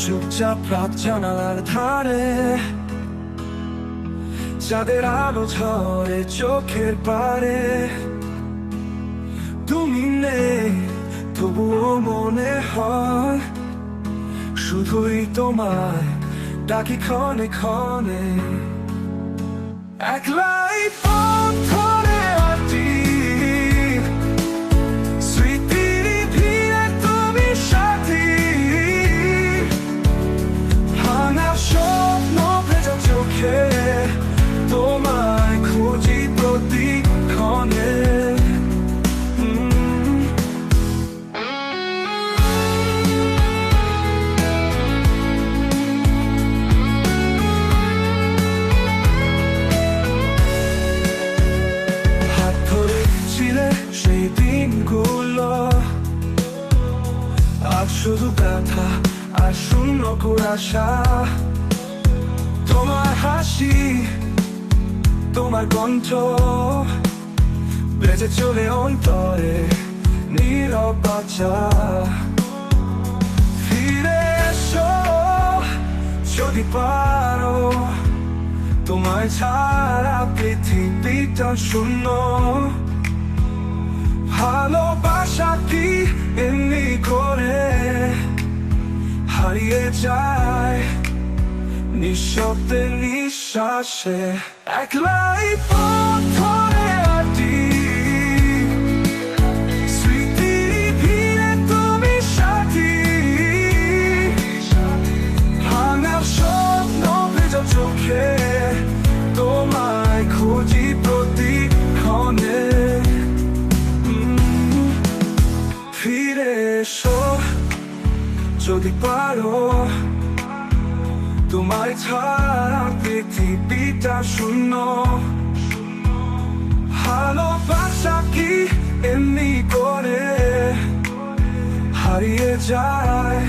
চুপচাপ রাত জানালার ধারে, যাদের আলো ঝরে চোখের পারে। তুমি তবুও মনে হয় শুধুই তোমায় ডাকি ক্ষণে ক্ষণে। একলাই পথ আজ শুধু ব্যথা আর শূন্য কুয়াশা তোমার হাসি, তোমার কণ্ঠ বেজে চলে অন্তরে নীরব বাচ্চা। ফিরে এসো যদি পারো, তোমায় ছাড়া পৃথিবীটা শূন্য। ভালোবাসা যায়। নিঃশব্দে নিঃশ্বাসে একলাই তুমি তোমায় খুঁজি ফিরে যদি পারো। তোমার ছাড়া পৃথিবীটা শূন্য। ভালোবাসা কি এমনি করে? হারিয়ে যায়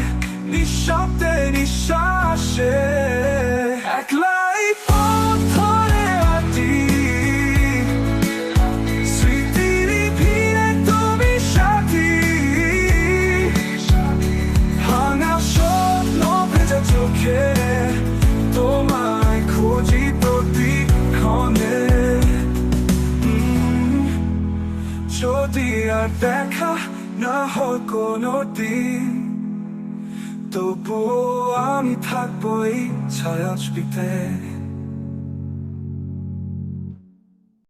নিঃশব্দে নিঃশ্বাসে। দেখা না হয় কোনো দিন তবুও আমি থাকব এই ছায়া ছবিতে